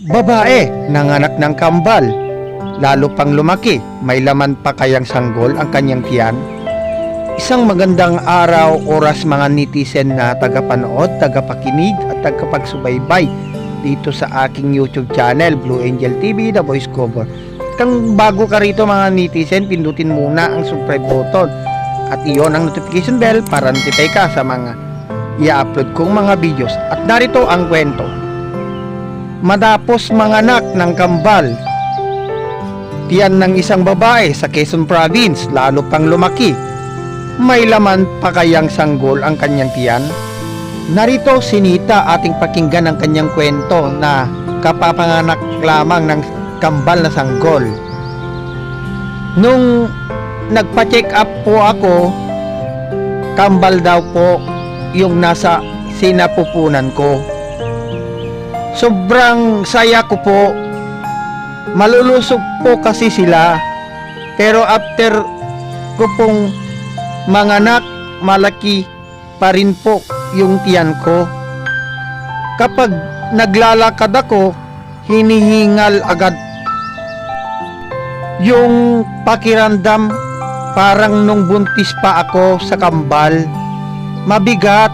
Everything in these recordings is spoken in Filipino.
Babae, nanganak ng kambal. Lalo pang lumaki, may laman pa kayang sanggol ang kanyang tiyan. Isang magandang araw, oras mga netizen na tagapanood, tagapakinig at tagapagsubaybay dito sa aking YouTube channel, Blue Angel TV, The Voice Cover. Kung bago ka rito mga netizen, pindutin muna ang subscribe button at iyon ang notification bell para notify ka sa mga i-upload kong mga videos. At narito ang kwento. Matapos manganak ng kambal, tiyan ng isang babae sa Quezon Province lalo pang lumaki. May laman pa kayang sanggol ang kanyang tiyan? Narito sinita ating pakinggan ang kanyang kwento na kapapanganak lamang ng kambal na sanggol. Nung nagpa-check up po ako, kambal daw po yung nasa sinapupunan ko. Sobrang saya ko po. Malulusog po kasi sila. Pero after ko pong manganak, malaki pa rin po yung tiyan ko. Kapag naglalakad ako, hinihingal agad yung pakiramdam parang nung buntis pa ako sa kambal. Mabigat,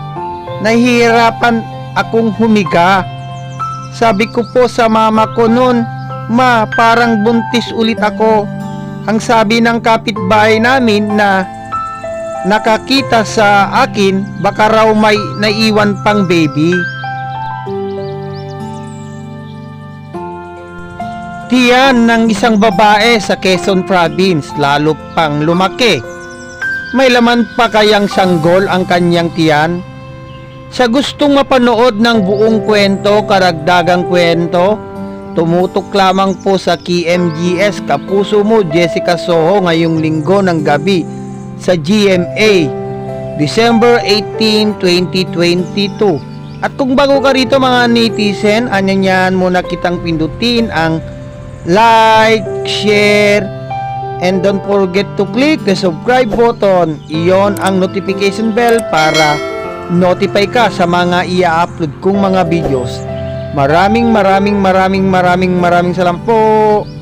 nahihirapan akong humiga. Sabi ko po sa mama ko noon, Ma, parang buntis ulit ako. Ang sabi ng kapitbahay namin na nakakita sa akin, baka raw may naiwan pang baby. Tiyan ng isang babae sa Quezon Province, lalo pang lumaki. May laman pa kayang sanggol ang kanyang tiyan? Sa gustong mapanood ng buong kwento, karagdagang kwento, tumutok lamang po sa KMGS Kapuso mo Jessica Soho ngayong linggo ng gabi sa GMA December 18, 2022. At kung bago ka rito mga netizen, anyanyan muna kitang pindutin ang like, share, and don't forget to click the subscribe button. Iyon ang notification bell para notify ka sa mga i-upload kong mga videos. Maraming maraming maraming maraming maraming salamat po.